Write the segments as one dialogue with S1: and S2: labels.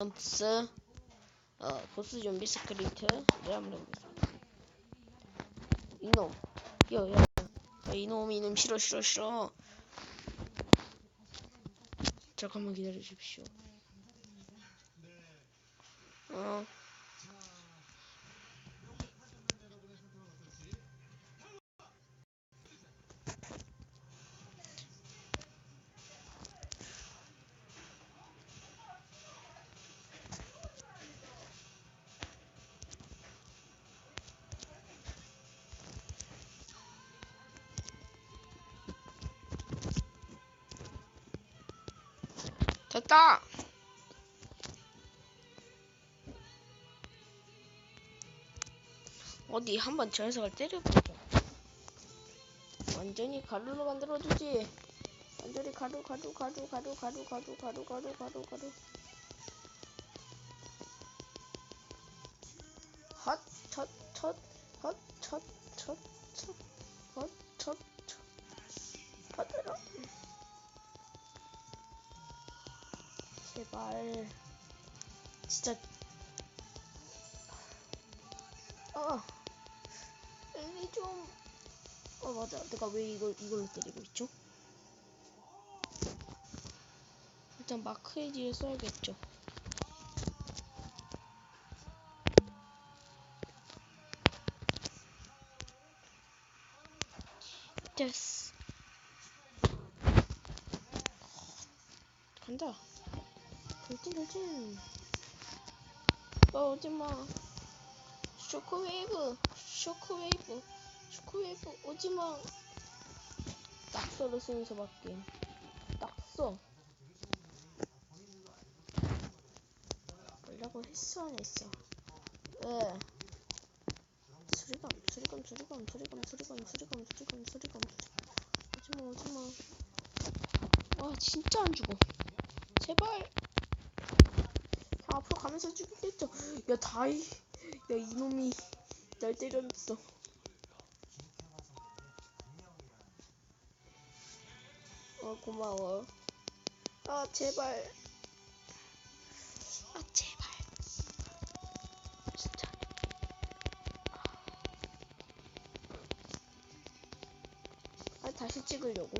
S1: 점프스 어 보스 좀비 스크립트를 한번 해보겠습니다. 이놈. 야야 야, 이놈 이놈 싫어 싫어 싫어. 잠깐만 기다려 주십시오. 어 됐다. 어디 한번 저 녀석을 때려보자 완전히 가루로 만들어주지. 완전히 가루 가루 가루 가루 가루 가루 가루 가루 가루 가루. 헛첫첫첫첫헛 제발. 진짜. 어. 여기 좀어 맞아. 내가 왜 이걸 이걸로 때리고 있죠? 일단 마크에 뒤에 써야겠죠? 됐어. 간다 돌진 돌진. 어 오지마. 쇼크웨이브 쇼크웨이브 쇼크웨이브 오지마. 낙서를 쓰면서밖에 낙서. 뭐라고 했어 안 했어? 왜? 수리감 수리감 수리감 수리감 수리감 수리감 수리감 수리감. 오지마 오지마. 와 진짜 안 죽어. 제발. 자, 앞으로 가면서 죽이겠죠? 야 다이. 야 이놈이 날 때렸어. 어 고마워. 아 제발. 아 제발. 진짜. 아 다시 찍으려고?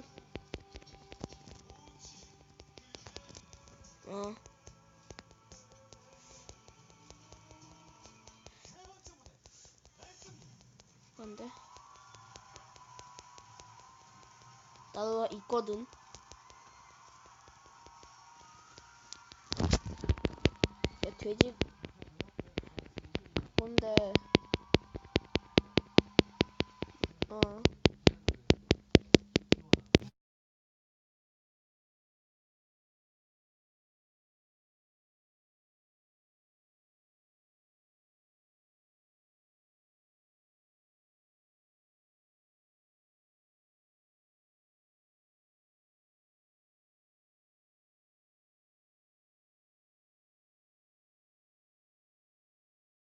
S1: 어 안돼 나도 있거든. 야 돼지 뭔데? 어